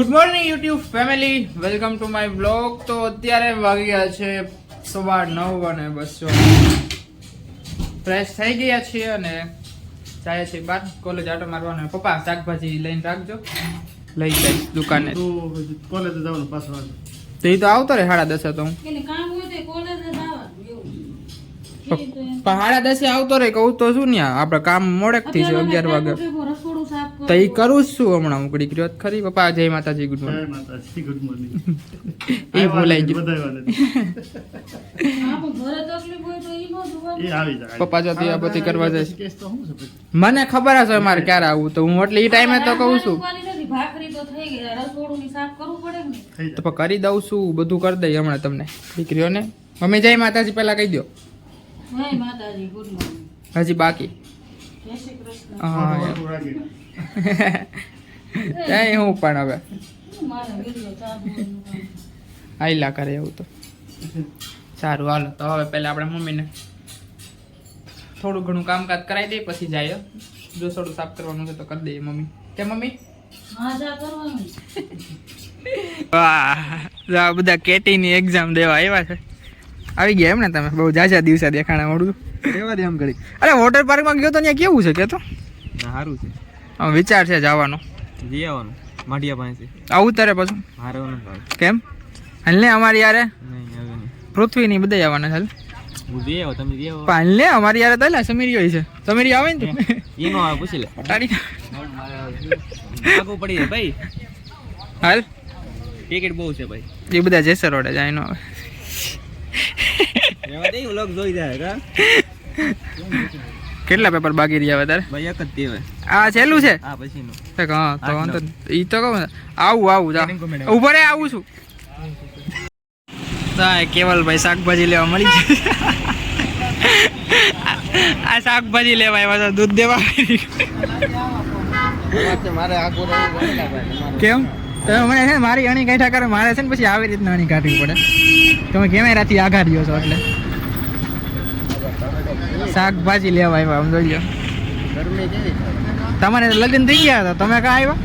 Good morning YouTube family welcome to my blog તો અત્યારે વાગ્યા છે સવાર નવ અને બસો ફ્રેશ થઈ ગયા છીએ અને જાય છે બાર. કોલેજ આટો મારવાનો પપ્પા શાકભાજી લઈને રાખજો. લઈ જઈશ દુકાને. કોલેજ જવાનું પાછું. તો એ તો આવતો રે સાડા દસે તો હું. સાડા દસે આવતો રે કહું તો શું ને આપણે કામ મોડેકથી છે અગિયાર વાગે ટાઈમ ઉઠે, રસોડું સાફ તો એ કરું જ છું હમણાં. હું ઘડીક રહ્યો ખરી. પપ્પા જય માતાજી ગુડ મોર્નિંગ માતાજી. એ બોલાઈ ગયું. પપ્પા જો આ બધી કરવા જાય છે. કેસ તો શું છે પછી? મને ખબર હશે મારે ક્યારે આવું તો હું એટલે એ ટાઈમે તો કહું છું. તો થઈ ગઈ. રસોડું ની સાફ કરવું પડે ને. થઈ તો જાય. પણ કરી દઉં છું બધું કરી દઈ હમણાં તમને. દીકરીઓને. મમ્મી જય માતાજી પહેલા કહી દો જય માતાજી ગુડ મોર્નિંગ હજી બાકી. ત્યાં હું પણ હવે? આઈલા કરે એવું તો. સારું હાલો. તો હવે પહેલાં આપણે મમ્મીને થોડું ઘણું કામકાજ કરાવી દઈએ પછી જાય જો થોડું સાફ કરવાનું છે તો કરી દઈએ મમ્મી. કે મમ્મી? હા વાહ. બધા કેટીની એક્ઝામ દેવા આવ્યા છે. આવી ગયા એમ ને તમે? બહુ જાજા દિવસે દેખાણા મોડું રેવા દે આમ ઘડી. અરે વોટર પાર્કમાં ગયો તો ત્યાં કેવું છે કે તો? સારું છે. આમ વિચાર છે જવાનો. જઈ આવવાનું માઢિયા પાસે આવું તારે પાછું? મારે કેમ? હાલ ને અમારી યારે? પૃથ્વી ની બધા આવવાના હાલ. ને અમારી યારે તો સમીરી હોય છે. સમીરી આવે ને તું? આવે પૂછી લે. તારી આગું પડી જાય ભાઈ. હાલ. ટિકિટ બહુ છે ભાઈ. એ બધા જેસર વડે જાય એનો આવે. રેવા દે વ્લોગ જોઈ જાય કા? કેટલા પેપર બાકી રહ્યા વધારે ભાઈ એક જ તે આ છેલ્લું છે? હા પછીનું. તો હા તો વાંધો ઈ તો કહું આવું આવું જા. Thank you, madam. ઊભો રે આવું છું. તો આ કેવલભાઈ શાકભાજી લેવા મળી જાય આ શાકભાજી લેવા આવ્યા દૂધ દેવા કેમ? તમે મને છે મારી અણી કાઢ્યા કરે મારે છે ને પછી આવી રીતના અણી કાઢવી પડે. તમે કેમેરાથી આઘા રહ્યો છો એટલે. શાકભાજી લેવા આવ્યા આમ જોઈ લો. તમારે લગ્ન થઈ ગયા હતા તમે કાં આવ્યા?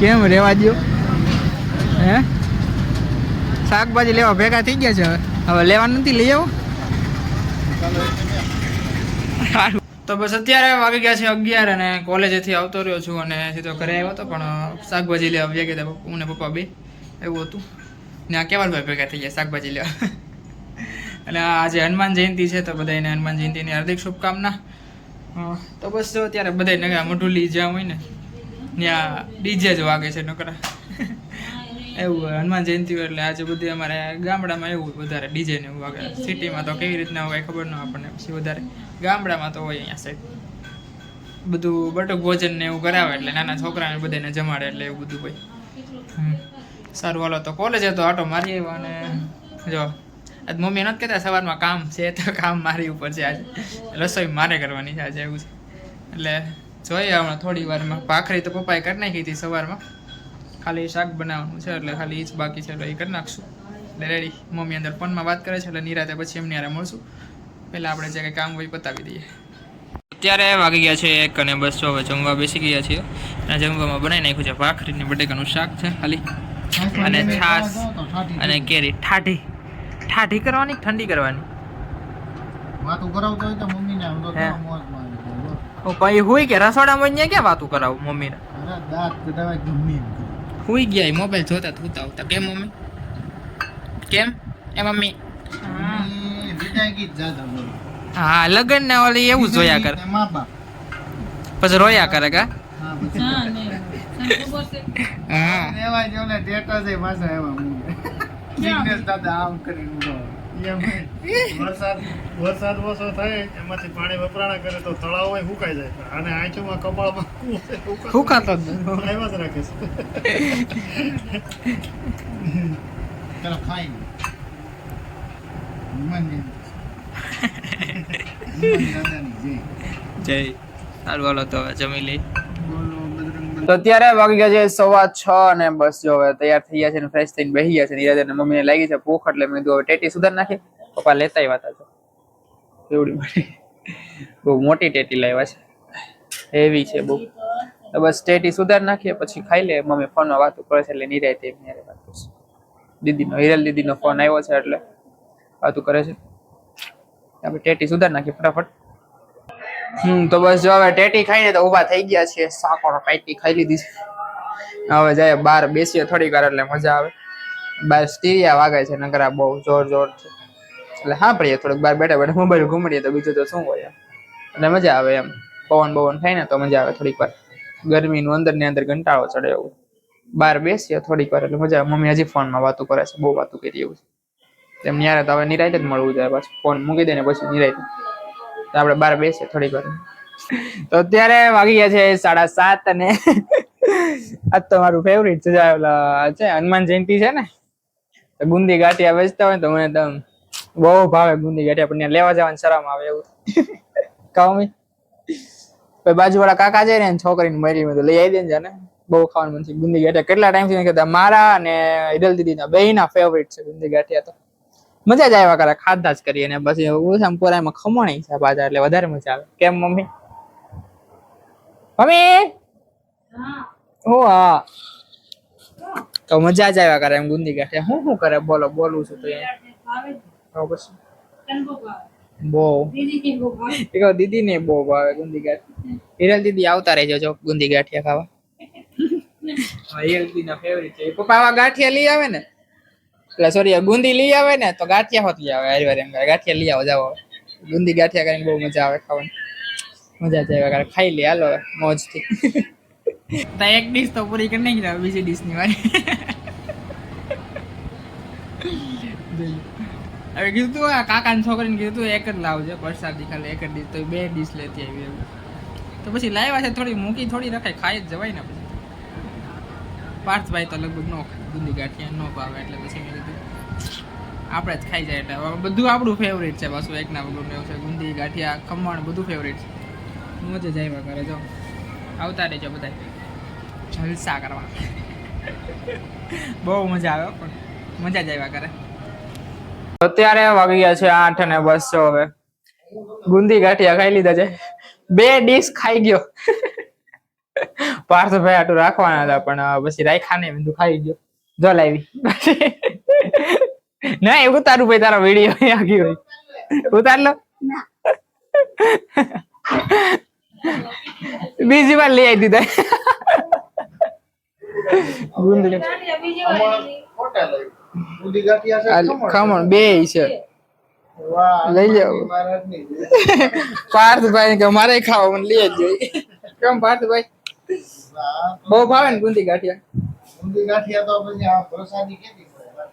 કેમ રેવા દો હે? શાકભાજી લેવા ભેગા થઈ ગયા છે હવે? હવે લેવાનું નથી લઈ આવો. તો બસ અત્યારે વાગી ગયા છે અગિયાર અને કોલેજેથી આવતો રહ્યો છું અને સીધો ઘરે આવ્યો હતો પણ શાકભાજી લેવા ભેગા હતા હું ને પપ્પા બે. એવું હતું. ને આ કેવલભાઈ ભેગા થઈ ગયા શાકભાજી લેવા. અને આજે હનુમાન જયંતિ છે તો બધાને હનુમાન જયંતિની હાર્દિક શુભકામના. તો બસ જો અત્યારે બધા નગા મઢુલી જ્યાં હોય ને, ત્યાં ડીજે જ વાગે છે નકરા. એવું હનુમાન જયંતિ હોય એટલે આજે બધી અમારે ગામડામાં એવું વધારે ડીજે ને એવું વાગે. સિટીમાં તો કેવી રીતના હોય ખબર ન આપણને પછી વધારે. ગામડામાં તો હોય અહીંયા સાઈડ બધું બટુક ભોજન ને એવું કરાવે એટલે નાના છોકરાને બધાને જમાડે એટલે એવું બધું હોય. સારું, હાલો, તો કોલેજ હતો, આટો મારી આવ્યો અને જો. આજ મમ્મી નથી કહેતા સવારમાં કામ છે તો કામ મારી ઉપર છે આજે રસોઈ મારે કરવાની છે આજે એવું છે એટલે જોઈએ હમણાં થોડી વારમાં ભાખરી તો પપ્પાએ કરી નાખી હતી સવારમાં ખાલી શાક બનાવવાનું છે એટલે ખાલી એ જ બાકી છે એટલે એ કરી નાખશું એટલે રેડી મમ્મી અંદર ફોનમાં વાત કરે છે એટલે નિરાતે પછી એમની હારે મળશું પહેલાં આપણે જે કંઈ કામ હોય પતાવી દઈએ અત્યારે વાગી ગયા છે એક અને બસ હવે જમવા બેસી ગયા છીએ અને જમવામાં બનાવી નાખ્યું છે ભાખરીને બટેકાનું શાક છે ખાલી અને છાશ અને કેરી ઠાઠી ઠાઠી કરવાની ઠંડી કરવાની? વાતું કરાવતો હોય તો મમ્મીને આમ તો મોજમાં. ઓ પછી હુઈ કે રસોડામાં અહીંયા ક્યાં વાતું કરાવું મમ્મીને? અરે દાંત કઢાવાય ગમે એમ હુઈ ગયા મોબાઈલ જોતા થતા આવતા કેમ મમ્મી? કેમ? એ મમ્મી? જાતા બોલ. હા લગન ને ઓલી એવું જ જોયા કરે. પછી રોયા કરે કા? હા, પછી. હા ને ટેટા છે પાછા એવા મૂકે. દાદા આમ કરીને ઊભા હોય. એમ નહીં. વરસાદ વરસાદ ઓછો થાય એમાંથી પાણી વપરાણા કરે તો તળાવ સુકાઈ જાય અને આંચુમાં કપાળમાં સુકાતો જ નથી. જ રાખે છે ચાલો ખાઈ જય. સારું હાલો તો હવે જમી લઈ. તો અત્યારે વાગી ગયા છે સવા છ અને બસ જો હવે તૈયાર થઈ ગયા છે ફ્રેશ થઈને બેસી ગયા છે. નિરાજે ને મમ્મીને લાગી છે ભૂખ, એટલે મેં કીધું હવે ટેટી સુધાર નાખી. પપ્પા લેતા આવ્યા હતા એવડી મોટી, બહુ મોટી ટેટી લાવ્યા છે. હેવી છે બહુ. તો બસ ટેટી સુધાર નાખીએ, પછી ખાઈ લે. મમ્મી ફોનમાં વાતો કરે છે એટલે નિરાય તે એમની વાત કરશે દીદીનો, હિરલ દીદીનો ફોન આવ્યો છે એટલે વાતું કરે છે. આપણે ટેટી સુધાર નાખીએ ફટાફટ. હમ, તો બસ જો હવે ટેટી ખાઈને તો ઊભા થઈ ગયા છે. સાકોર ટાઈટી ખાઈ લીધી હવે જાય બહાર બેસીએ થોડીક વાર એટલે મજા આવે. બહાર સ્ટીરિયા વાગે છે, નકરા બહુ જોર જોર છે. એટલે હા પડીએ થોડુંક બહાર બેઠા બેઠા મોબાઈલ ઘૂમડીએ તો બીજું તો શું હોય. એટલે મજા આવે એમ. પવન બવન થાય ને તો મજા આવે થોડીક વાર. ગરમીનું અંદર ને અંદર કંટાળો ચડે એવું. બહાર બેસીએ થોડીક વાર એટલે મજા આવે. મમ્મી હજી ફોનમાં વાતો કરે છે, બહુ વાતો કરી એવું છે. એમ ન્યારે તો હવે નિરાયત જ મળવું જાય પાછું. ફોન મૂકી દે ને પછી નિરાયત તો આપણે બહાર બેસીએ થોડીક વાર. તો અત્યારે વાગી ગયા છે સાડા સાત અને આજ તો મારું ફેવરિટ છે હનુમાન જયંતિ છે ને? તો ગુંદી ગાંઠિયા વેચતા હોય ને તો મને તો બહુ ભાવે ગુંદી ગાંઠિયા, પણ લેવા જવાની શરમ આવે એવું. કહો મી. પછી બાજુવાળા કાકા છે ને છોકરીને મરી મેં તો લઈ આવી દે ને બહુ ખાવાનું મન છે. ગુંદી ગાંઠિયા કેટલા ટાઈમથી મેં કીધું મારા અને હિરલ દીદીના બેયના ફેવરિટ છે ગુંદી ગાંઠિયા તો. મજા જ આવ્યા કરે ખાધા જ કરીએ ને પછી ઓછામાં પોરામાં ખમણી છે પાછા એટલે વધારે મજા આવે. કેમ મમ્મી? મમ્મી? હા હા. તો મજા જ આવ્યા કરે એમ ગુંદી ગાંઠિયા હું શું કરે? બોલો બોલું છું તો એ. તો પછી? બહુ. એક દીદી ને બહુ ભાવે ગુંદી ગાંઠિયા હિરલ દીદી આવતા રહેજો જો ગુંદી ગાંઠિયા ખાવા. હિરલ દીદી ના ફેવરિટ છે પપ્પા આવા ગાંઠિયા લઈ આવે ને? એટલે સોરી ગુંદી લઈ આવે ને, તો ગાંઠિયા હોત લઈ આવે હારી વાર એમ ગાંઠિયા લઈ આવો, જાઓ ગુંદી ગાંઠિયા કરીને બહુ મજા આવે ખાવાની. મજા જાય આવે ખાઈ લે, હાલો મોજથી એક ડીશ તો પૂરી કરી નાખી બીજી ડીશની વારી. હવે કીધું તું કાકા કાકાની છોકરીને કીધું તું, એક જ લાવજે વરસાદી ખાલી એક જ ડીશ તો બે ડીશ લેતી આવી તો પછી લાવ્યા છે, થોડી મૂકી, થોડી રખાય, ખાઈ જ જવાય ને પછી. પાર્થભાઈ તો લગભગ નો ખાય. ગાંઠિયા નો ભાવે એટલે પછી મેં કીધું, આપણે જ ખાઈ જાય એટલે. બધું આપણું ફેવરેટ છે, પાછું એકના વગર એવું છે. ગુંદી ગાંઠિયા ખમણ બધું ફેવરેટ છે. મજા જ આવ્યા કરે જો. આવતા રહેજો બધા જલસા કરવા. બહુ મજા આવે પણ મજા જ આવ્યા કરે. અત્યારે વાગી ગયા છે આઠ અને બસ હવે. ગુંદી ગાંઠિયા ખાઈ લીધા છે. બે ડીશ ખાઈ ગયો. પાર્થભાઈ આટલું રાખવાના હતા પણ પછી રાખ્યા નહીં દુખાઈ ખાઈ ગયો જો લાવી. ના એવું તારું ભાઈ તારા વીડિયો આગી હોય. ઉતાર લો. બીજી વાર લઈ આવી દીધા. ગુંદી ગાંઠિયા. બીજી વાર હોટેલ દૂધી ગાંઠિયા છે. આ ખમણ. ખમણ બે છે લઈ જાવ. પાર્થભાઈ કે મારે ખાવા મને લઈ જ જોઈએ કેમ પાર્થભાઈ? બહુ ભાવે ને ગુંદી ગાંઠિયા? ગુંદી ગાંઠિયા તો પછી આ પ્રસાદી કેવી હોય?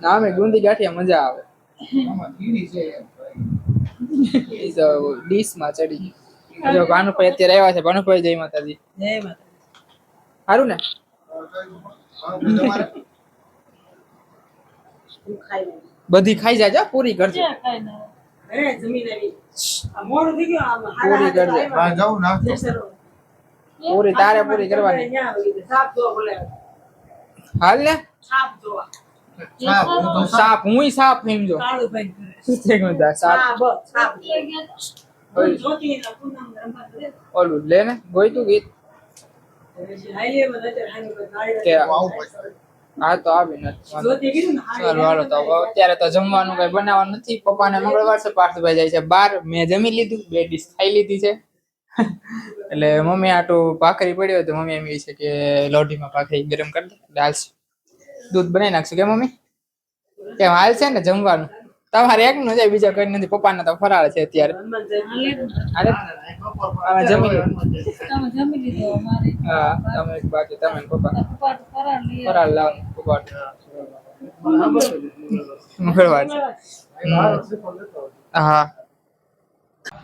ના અમે ગુંદી ગાંઠિયા મજા આવે. આમાં કીડી છે ડીશમાં ચડી જો ભાનુભાઈ અત્યારે આવ્યા છે. ભાનુભાઈ જય માતાજી. જય માતાજી. સારું ને? બધી ખાઈ જાય પૂરી કરજો. ક્યાં ખાઈ ના? હે જમીન આવી. આ મોડું થઈ ગયું આમ પૂરી કરજે. બહાર જાઉં પૂરી તારે પૂરી કરવાની. સાપ હાલ ને? સાપ જોવા. સાપ, હું તો સાપ. સમજો સાપ ઓલું લે ને ગીત. પર નાળિયેર કે હું તો આવી નથી જોતી કીધું ને સારું હાલો તો અત્યારે તો જમવાનું કઈ બનાવવાનું નથી. પપ્પાને મંગળવાર છે પાર્થભાઈ જાય છે બાર. મેં જમી લીધું બે ડીશ ખાઈ લીધી છે. એટલે મમ્મી આટું ભાખરી પડ્યો તો મમ્મી એમ છે કે લોઢીમાં ભાખરી ગરમ કરી દે. એટલે હાલશે દૂધ બનાવી નાખશું કે મમ્મી? કેમ હાલ છે ને જમવાનું? તમારે એક નું જાય બીજા કઈ નથી. પપ્પાને તો ફરાળ છે અત્યારે. અમે જમી લીધું તમે જમી લીધું હા તમે એક બાકી તમે પપ્પા પપ્પા. ફરાળ લાવવાનું પપ્પા મંગળવાર છે હા.